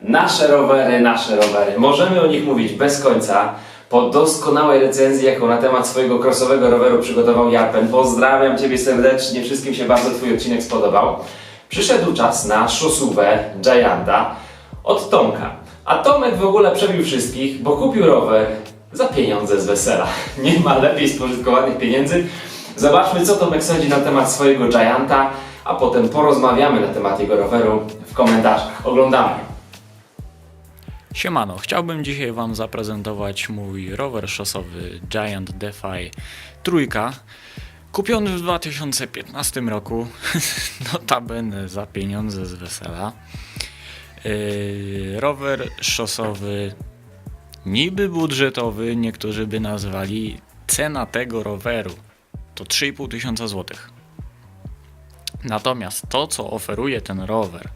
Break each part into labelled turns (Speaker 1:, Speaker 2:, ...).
Speaker 1: Nasze rowery, nasze rowery. Możemy o nich mówić bez końca. Po doskonałej recenzji, jaką na temat swojego crossowego roweru przygotował Jarpen. Pozdrawiam Ciebie serdecznie, wszystkim się bardzo Twój odcinek spodobał. Przyszedł czas na szosówę Gianta od Tomka. A Tomek w ogóle przebił wszystkich, bo kupił rower za pieniądze z wesela. Nie ma lepiej spożytkowanych pieniędzy. Zobaczmy, co Tomek sądzi na temat swojego Gianta, a potem porozmawiamy na temat jego roweru w komentarzach. Oglądamy.
Speaker 2: Siemano, chciałbym dzisiaj Wam zaprezentować mój rower szosowy Giant Defy trójka, kupiony w 2015 roku, notabene za pieniądze z wesela. Yy, rower szosowy niby budżetowy, niektórzy by nazwali cena tego roweru to 3,5 tysiąca złotych. Natomiast to, co oferuje ten rower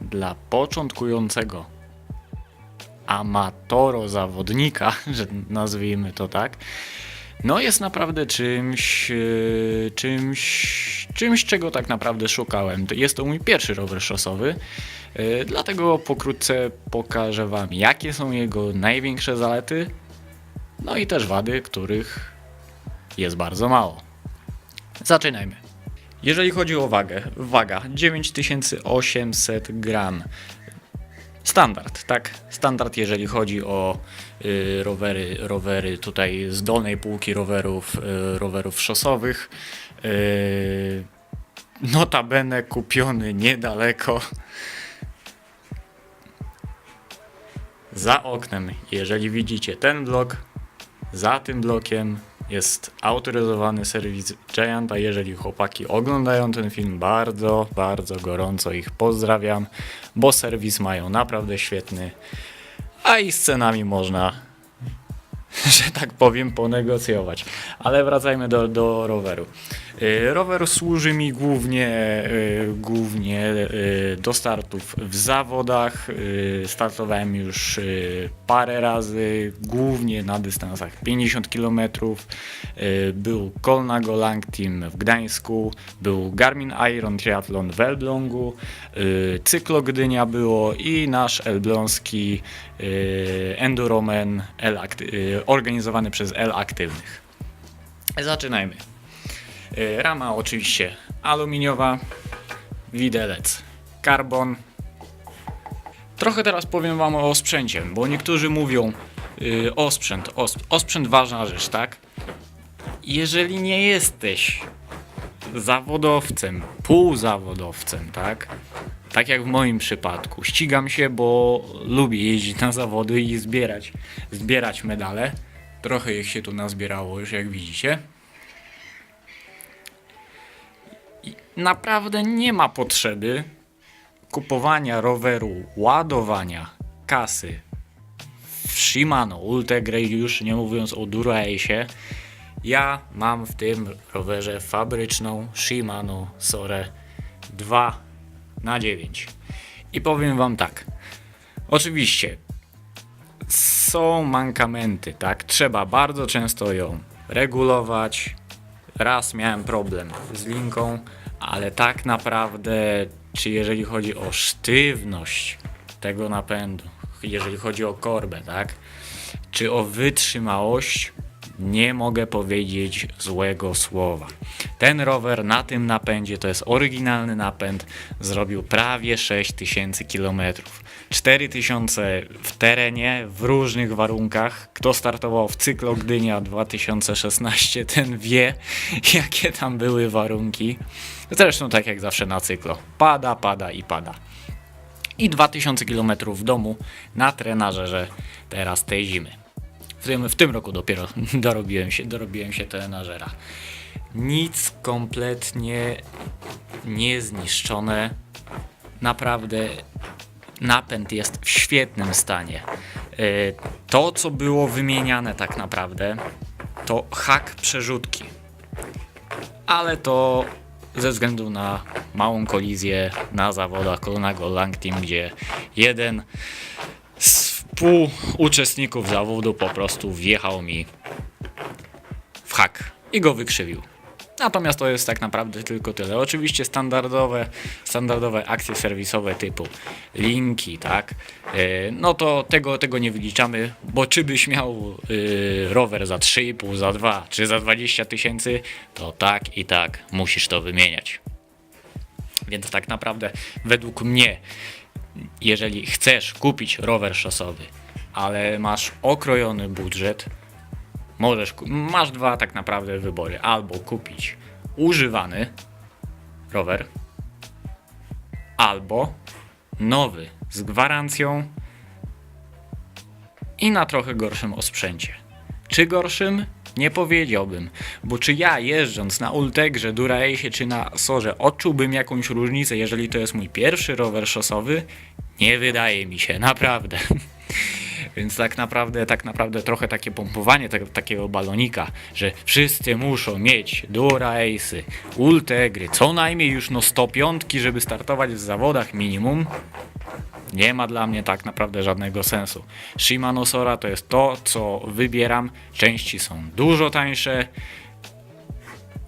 Speaker 2: dla początkującego amatoro zawodnika, że nazwijmy to tak, no jest naprawdę czymś, e, czymś, czymś, czego tak naprawdę szukałem. Jest to mój pierwszy rower szosowy, e, dlatego pokrótce pokażę Wam, jakie są jego największe zalety, no i też wady, których jest bardzo mało. Zaczynajmy. Jeżeli chodzi o wagę, waga 9800 gram. Standard, tak? Standard, jeżeli chodzi o y, rowery, rowery tutaj z dolnej półki rowerów, y, rowerów szosowych. Y, notabene kupiony niedaleko. Za oknem, jeżeli widzicie ten blok, za tym blokiem jest autoryzowany serwis Giant, a jeżeli chłopaki oglądają ten film, bardzo, bardzo gorąco ich pozdrawiam, bo serwis mają naprawdę świetny, a i z cenami można, że tak powiem, ponegocjować. Ale wracajmy do, do roweru. Y, Rower służy mi głównie, y, głównie y, do startów w zawodach. Startowałem już parę razy, głównie na dystansach 50 km. Był Kolnago Lang Team w Gdańsku, był Garmin Iron Triathlon w Elblągu, Cyklo Gdynia było i nasz elbląski y, organizowany przez L Aktywnych. Zaczynajmy. Y, Rama oczywiście aluminiowa, widelec karbon. Trochę teraz powiem Wam o sprzęcie, bo niektórzy mówią y, o sprzęt, o, o sprzęt ważna rzecz, tak? Jeżeli nie jesteś zawodowcem, półzawodowcem, tak? Tak jak w moim przypadku. Ścigam się, bo lubię jeździć na zawody i zbierać, zbierać medale. Trochę ich się tu nazbierało już, jak widzicie. Naprawdę nie ma potrzeby kupowania roweru, ładowania kasy w Shimano Ultegra już nie mówiąc o Dura-Ace. Ja mam w tym rowerze fabryczną Shimano Sore 2 na 9 I powiem wam tak. Oczywiście są mankamenty, tak? Trzeba bardzo często ją regulować. Raz miałem problem z linką, ale tak naprawdę, czy jeżeli chodzi o sztywność tego napędu, jeżeli chodzi o korbę, tak? Czy o wytrzymałość, nie mogę powiedzieć złego słowa. Ten rower na tym napędzie to jest oryginalny napęd, zrobił prawie 6000 km. 4000 w terenie, w różnych warunkach. Kto startował w cyklo Gdynia 2016, ten wie, jakie tam były warunki. Zresztą tak jak zawsze na cyklo. Pada, pada i pada. I 2000 km w domu na trenażerze teraz tej zimy. W tym, w tym roku dopiero dorobiłem się, dorobiłem się trenażera. Nic kompletnie niezniszczone. Naprawdę napęd jest w świetnym stanie. E, To, co było wymieniane tak naprawdę, to hak przerzutki. Ale to ze względu na małą kolizję na zawodach Kolnago Lang Team, gdzie jeden z współuczestników zawodu po prostu wjechał mi w hak i go wykrzywił. Natomiast to jest tak naprawdę tylko tyle. Oczywiście standardowe, standardowe akcje serwisowe typu linki, tak? Yy, No to tego, tego nie wyliczamy, bo czy byś miał yy, rower za 3,5, za 2 czy za 20 tysięcy, to tak i tak musisz to wymieniać. Więc tak naprawdę według mnie, jeżeli chcesz kupić rower szosowy, ale masz okrojony budżet, możesz, masz dwa tak naprawdę wybory. Albo kupić używany rower, albo nowy z gwarancją i na trochę gorszym osprzęcie. Czy gorszym? Nie powiedziałbym, bo czy ja jeżdżąc na Ultegrze, Durace'ie czy na Sorze odczułbym jakąś różnicę, jeżeli to jest mój pierwszy rower szosowy? Nie wydaje mi się, naprawdę. Więc tak naprawdę, tak naprawdę trochę takie pompowanie tego, takiego balonika, że wszyscy muszą mieć Durace'y, Ultegry, co najmniej już no 105, żeby startować w zawodach minimum, nie ma dla mnie tak naprawdę żadnego sensu. Shimano Sora to jest to, co wybieram. Części są dużo tańsze.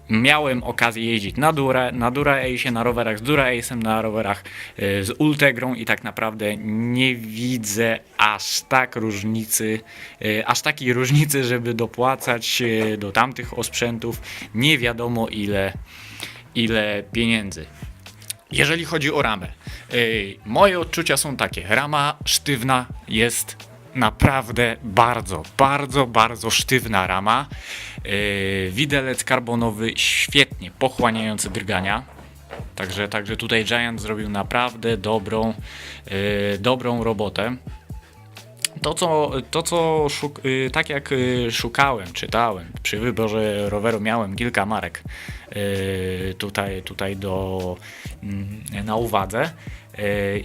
Speaker 2: Miałem okazję jeździć na Dura, na Dura-Ace, na rowerach z Dura-Ace'em, na rowerach y, z Ultegrą i tak naprawdę nie widzę aż tak różnicy, y, aż takiej różnicy, żeby dopłacać y, do tamtych osprzętów nie wiadomo ile, ile pieniędzy. Jeżeli chodzi o ramę, moje odczucia są takie. Rama sztywna jest naprawdę bardzo, bardzo, bardzo sztywna rama. Yy, widelec karbonowy świetnie pochłaniający drgania. Także, także tutaj Giant zrobił naprawdę dobrą, yy, dobrą robotę. To, co, to, co szuk- y, tak jak szukałem, czytałem, przy wyborze roweru miałem kilka marek tutaj, tutaj do, mm, na uwadze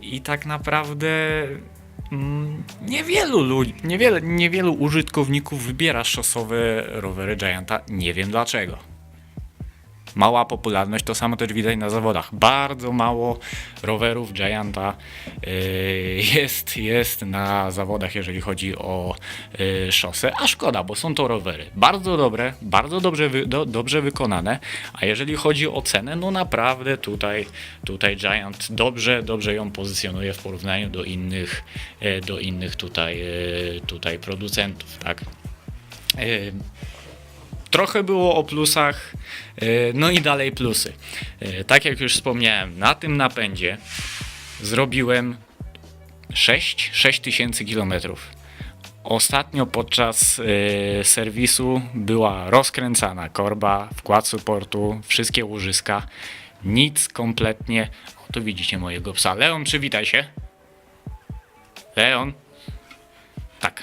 Speaker 2: i tak naprawdę niewielu ludzi, niewiele, niewielu użytkowników wybiera szosowe rowery Gianta, nie wiem dlaczego mała popularność, to samo też widać na zawodach. Bardzo mało rowerów Gianta yy, jest, jest na zawodach, jeżeli chodzi o yy, szosę, a szkoda, bo są to rowery bardzo dobre, bardzo dobrze, do, dobrze wykonane, a jeżeli chodzi o cenę, no naprawdę tutaj, tutaj Giant dobrze, dobrze ją pozycjonuje w porównaniu do innych, yy, do innych tutaj, tutaj producentów, tak. Trochę było o plusach, yy, no i dalej plusy. Yy, Tak jak już wspomniałem, na tym napędzie zrobiłem 6, 6 tysięcy kilometrów. Ostatnio podczas yy, serwisu była rozkręcana korba, wkład supportu, wszystkie łożyska. Nic kompletnie. O, tu widzicie mojego psa. Leon, przywitaj się. Leon. Tak.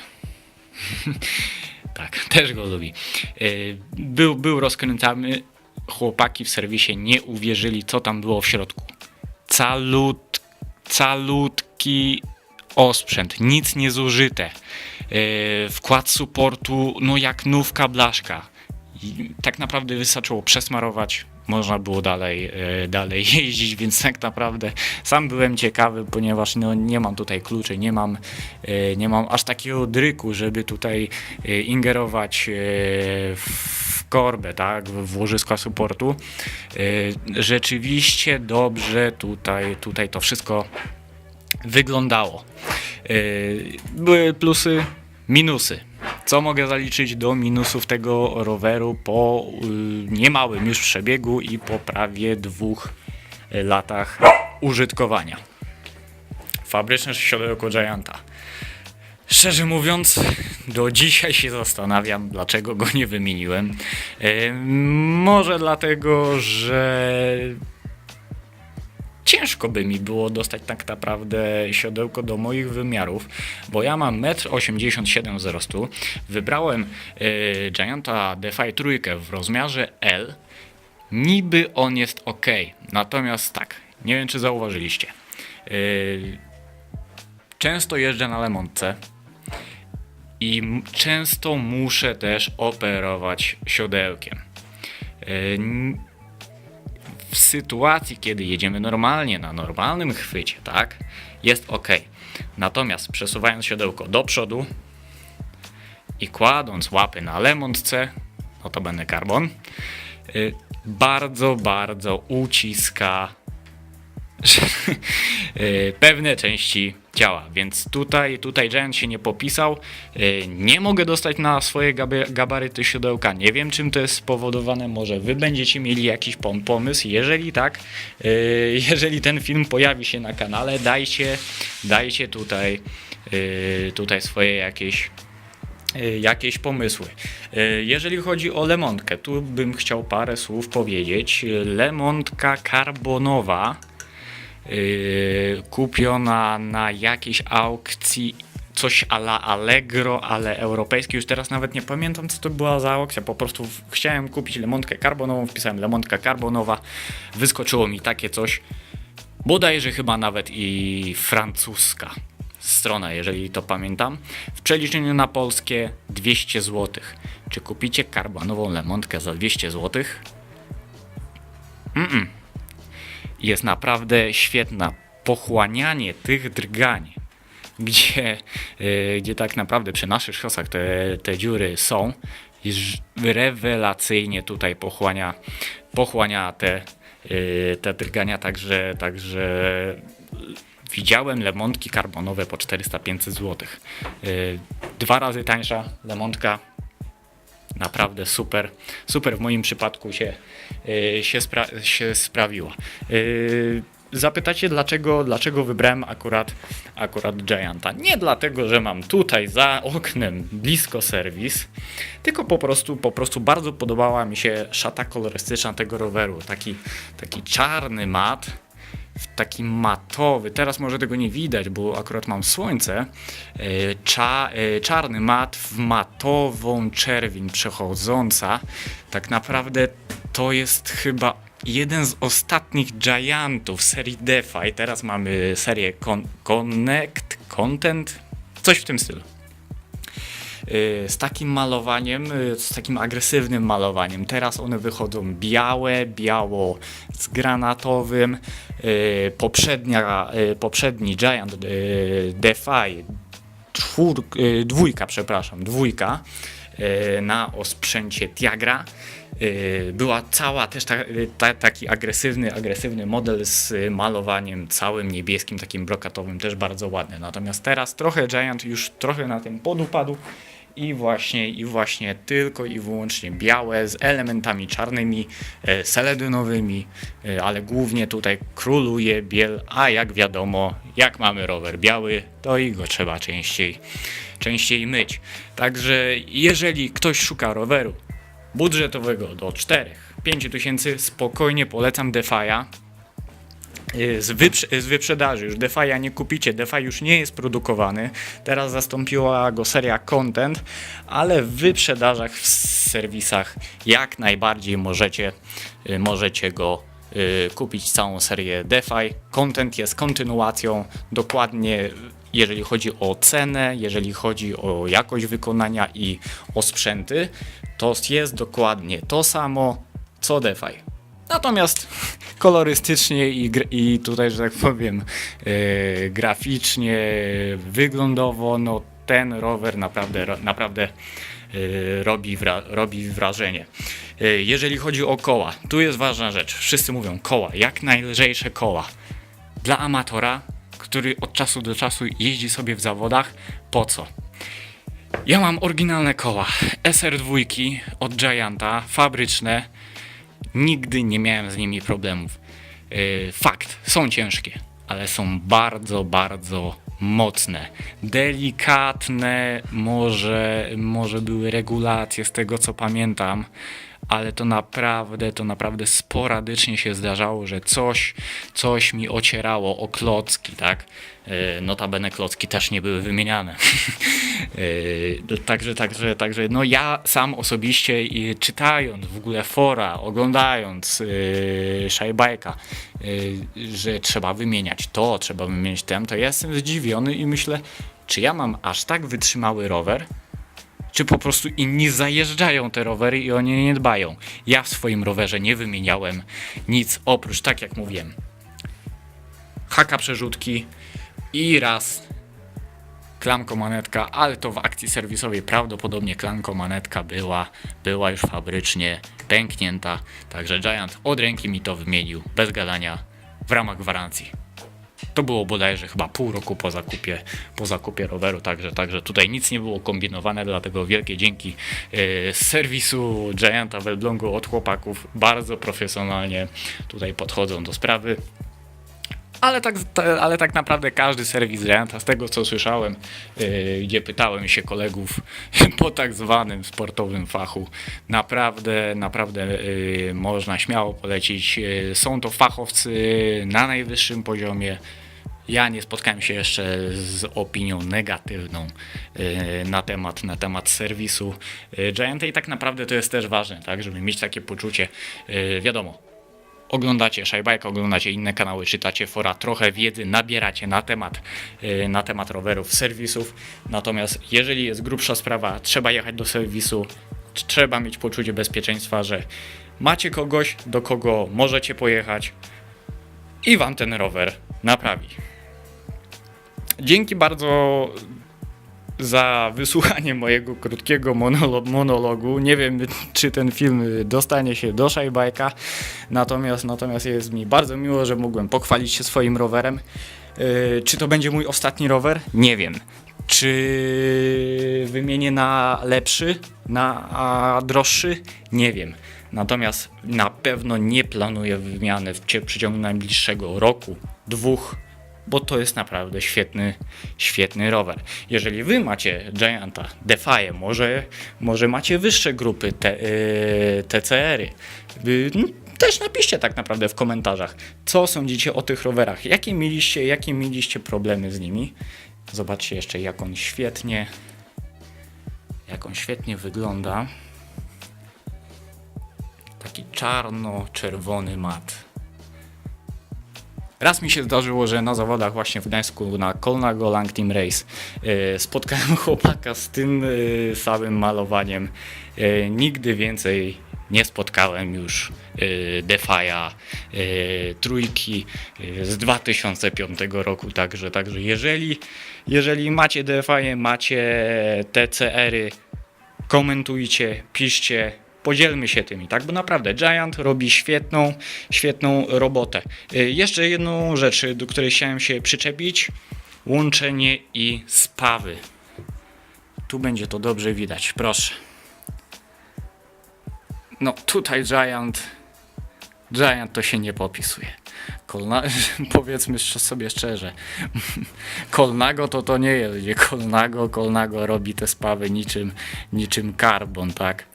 Speaker 2: Tak, też go lubi. Yy, Był, był rozkręcany. Chłopaki w serwisie nie uwierzyli, co tam było w środku. Calut, calutki osprzęt, nic nie zużyte. Yy, Wkład supportu, no jak nówka blaszka. I tak naprawdę wystarczyło przesmarować, można było dalej, e, dalej jeździć, więc tak naprawdę sam byłem ciekawy, ponieważ no, nie mam tutaj kluczy, nie mam, e, nie mam aż takiego dryku, żeby tutaj e, ingerować w korbę, tak, w łożyska supportu. Rzeczywiście dobrze tutaj, tutaj to wszystko wyglądało. Były plusy, minusy. Co mogę zaliczyć do minusów tego roweru po yy, niemałym już przebiegu i po prawie dwóch latach użytkowania? Fabryczne siodełko Gianta. Szczerze mówiąc, do dzisiaj się zastanawiam, dlaczego go nie wymieniłem. Yy, może dlatego, że ciężko by mi było dostać tak naprawdę siodełko do moich wymiarów, bo ja mam 1,87 m wzrostu. Wybrałem y, Gianta Defy trójkę w rozmiarze L. Niby on jest ok, natomiast tak, nie wiem czy zauważyliście. Y, często jeżdżę na Lemontce i często muszę też operować siodełkiem. N- w sytuacji, kiedy jedziemy normalnie, na normalnym chwycie, tak, jest ok. Natomiast przesuwając siodełko do przodu i kładąc łapy na lemontce, no to będę karbon, y, bardzo, bardzo uciska pewne części ciała, więc tutaj, tutaj Giant się nie popisał. E, Nie mogę dostać na swoje gabaryty siodełka. Nie wiem, czym to jest spowodowane. Może wy będziecie mieli jakiś pom- pomysł. Jeżeli tak, e, jeżeli ten film pojawi się na kanale, dajcie, dajcie tutaj, e, tutaj swoje jakieś e, jakieś pomysły. E, Jeżeli chodzi o lemontkę, tu bym chciał parę słów powiedzieć. Lemontka karbonowa kupiona na jakiejś aukcji coś ala Allegro, ale europejskie. Już teraz nawet nie pamiętam, co to była za aukcja. Po prostu chciałem kupić lemontkę karbonową, wpisałem lemontka karbonowa, wyskoczyło mi takie coś. Bodajże chyba nawet i francuska strona, jeżeli to pamiętam. W przeliczeniu na polskie 200 zł. Czy kupicie karbonową lemontkę za 200 zł? Jest naprawdę świetna. Pochłanianie tych drgań, gdzie, e, gdzie tak naprawdę przy naszych szosach te, te dziury są, rewelacyjnie tutaj pochłania, pochłania te, e, te drgania, także, także widziałem lemontki karbonowe po 400-500 zł. E, Dwa razy tańsza lemontka naprawdę super, super w moim przypadku się, się, spra- się sprawiła. Yy, Zapytacie, dlaczego, dlaczego wybrałem akurat, akurat Gianta? Nie dlatego, że mam tutaj za oknem blisko serwis, tylko po prostu, po prostu bardzo podobała mi się szata kolorystyczna tego roweru. Taki, taki czarny mat, taki matowy. Teraz może tego nie widać, bo akurat mam słońce. E, Cza, e, czarny mat w matową czerwień przechodząca. Tak naprawdę to jest chyba jeden z ostatnich Giantów serii DeFi. Teraz mamy serię Con- Connect, Content, coś w tym stylu y, z takim malowaniem, z takim agresywnym malowaniem. Teraz one wychodzą białe, biało z granatowym. Y, Poprzednia, y, poprzedni Giant y, DeFi, czwór, dwójka, przepraszam, dwójka na osprzęcie Tiagra. Była cała też ta, ta, taki agresywny, agresywny model z malowaniem całym niebieskim, takim brokatowym, też bardzo ładny. Natomiast teraz trochę Giant już trochę na tym podupadł i właśnie, i właśnie tylko i wyłącznie białe z elementami czarnymi, e, seledynowymi, e, ale głównie tutaj króluje biel, a jak wiadomo, jak mamy rower biały, to i go trzeba częściej, częściej myć. Także jeżeli ktoś szuka roweru budżetowego do 4-5 tysięcy, spokojnie polecam Defi'a. Y, Z, wyprze- z wyprzedaży już Defi'a nie kupicie, Defi już nie jest produkowany, teraz zastąpiła go seria Content, ale w wyprzedażach w serwisach jak najbardziej możecie, y, możecie go y, kupić całą serię DeFi. Content jest kontynuacją dokładnie jeżeli chodzi o cenę, jeżeli chodzi o jakość wykonania i o sprzęty, to jest dokładnie to samo co DeFi. Natomiast kolorystycznie i, i tutaj, że tak powiem, e, graficznie, wyglądowo, no ten rower naprawdę, naprawdę e, robi, wra- robi wrażenie. E, jeżeli chodzi o koła, tu jest ważna rzecz. Wszyscy mówią koła, jak najlżejsze koła. Dla amatora, który od czasu do czasu jeździ sobie w zawodach, po co? Ja mam oryginalne koła SR2 od Gianta, fabryczne. Nigdy nie miałem z nimi problemów. Yy, fakt, są ciężkie, ale są bardzo, bardzo mocne. Delikatne, może, może były regulacje z tego co pamiętam, ale to naprawdę, to naprawdę sporadycznie się zdarzało, że coś, coś mi ocierało o klocki, tak? Yy, Notabene klocki też nie były wymieniane. Yy, Także, także, także, no ja sam osobiście czytając w ogóle fora, oglądając yy, Szajbajka, że trzeba wymieniać to, trzeba wymieniać tem, to ja jestem zdziwiony i myślę, czy ja mam aż tak wytrzymały rower, czy po prostu inni zajeżdżają te rowery i o nie nie dbają. Ja w swoim rowerze nie wymieniałem nic oprócz, tak jak mówiłem, haka przerzutki i raz klamko manetka, ale to w akcji serwisowej prawdopodobnie klamko manetka była, była już fabrycznie pęknięta, także Giant od ręki mi to wymienił, bez gadania, w ramach gwarancji. To było bodajże chyba pół roku po zakupie, po zakupie roweru, także, także tutaj nic nie było kombinowane, dlatego wielkie dzięki e, z serwisu Gianta w od chłopaków. Bardzo profesjonalnie tutaj podchodzą do sprawy. Ale tak, ta- ale tak naprawdę każdy serwis Gianta, z tego co słyszałem, yy, gdzie pytałem się kolegów po tak zwanym sportowym fachu, naprawdę, naprawdę yy, można śmiało polecić. Są to fachowcy na najwyższym poziomie. Ja nie spotkałem się jeszcze z opinią negatywną yy, na temat, na temat serwisu yy, Gianta i tak naprawdę to jest też ważne, tak, żeby mieć takie poczucie, yy, wiadomo, oglądacie Szajbajka, oglądacie inne kanały, czytacie fora, trochę wiedzy nabieracie na temat, na temat rowerów, serwisów. Natomiast jeżeli jest grubsza sprawa, trzeba jechać do serwisu, trzeba mieć poczucie bezpieczeństwa, że macie kogoś, do kogo możecie pojechać i wam ten rower naprawi. Dzięki bardzo za wysłuchanie mojego krótkiego monolo- monologu. Nie wiem, czy ten film dostanie się do Szajbajka, natomiast, natomiast jest mi bardzo miło, że mogłem pochwalić się swoim rowerem. Yy, czy to będzie mój ostatni rower? Nie wiem. Czy wymienię na lepszy, na droższy? Nie wiem. Natomiast na pewno nie planuję wymiany w cie- przeciągu najbliższego roku, dwóch, bo to jest naprawdę świetny, świetny rower. Jeżeli wy macie Gianta, Defy, może, może macie wyższe grupy te, yy, TCR-y, yy, no, też napiszcie tak naprawdę w komentarzach, co sądzicie o tych rowerach, jakie mieliście, jakie mieliście problemy z nimi. Zobaczcie jeszcze, jak on świetnie, jak on świetnie wygląda. Taki czarno-czerwony mat. Raz mi się zdarzyło, że na zawodach właśnie w Gdańsku na Kolnago Lang Team Race e, spotkałem chłopaka z tym e, samym malowaniem. E, nigdy więcej nie spotkałem już Defi'a trójki z 2005 roku, także, także jeżeli, jeżeli macie Defi'e, macie TCR-y, komentujcie, piszcie, podzielmy się tymi, tak? Bo naprawdę Giant robi świetną, świetną robotę. Y, Jeszcze jedną rzecz, do której chciałem się przyczepić. Łączenie i spawy. Tu będzie to dobrze widać, proszę. No tutaj Giant, Giant to się nie popisuje. Kolna, powiedzmy sobie szczerze, Kolnago to to nie jest, Kolnago, Kolnago robi te spawy niczym, niczym karbon, tak?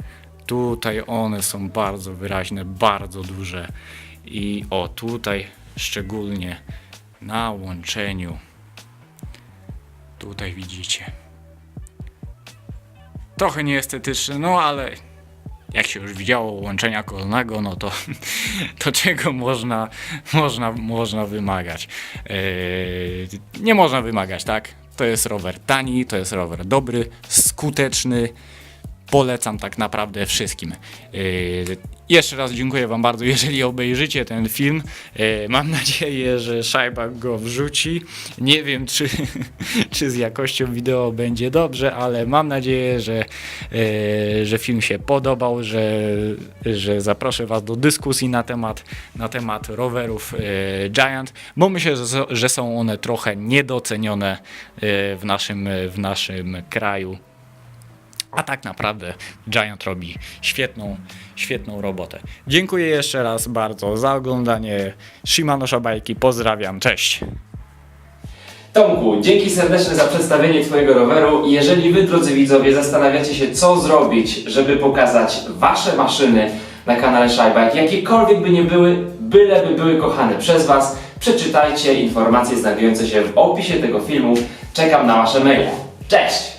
Speaker 2: Tutaj one są bardzo wyraźne, bardzo duże i o tutaj szczególnie na łączeniu tutaj widzicie trochę nieestetyczne, no ale jak się już widziało łączenia kolnego, no to, to czego można, można, można wymagać? Yy, nie można wymagać, tak? To jest rower tani, to jest rower dobry, skuteczny. Polecam tak naprawdę wszystkim. Yy, jeszcze raz dziękuję Wam bardzo, jeżeli obejrzycie ten film. Yy, mam nadzieję, że Szajbak go wrzuci. Nie wiem, czy, czy z jakością wideo będzie dobrze, ale mam nadzieję, że, yy, że film się podobał, że, że zaproszę Was do dyskusji na temat, na temat rowerów Giant, bo myślę, że, są one trochę niedocenione w naszym, w naszym kraju. A tak naprawdę Giant robi świetną, świetną robotę. Dziękuję jeszcze raz bardzo za oglądanie Shimano Szabajki. Pozdrawiam, cześć!
Speaker 1: Tomku, dzięki serdeczne za przedstawienie Twojego roweru. Jeżeli Wy, drodzy widzowie, zastanawiacie się, co zrobić, żeby pokazać Wasze maszyny na kanale Szajbak, jakiekolwiek by nie były, byleby były kochane przez Was, przeczytajcie informacje znajdujące się w opisie tego filmu. Czekam na Wasze maile. Cześć!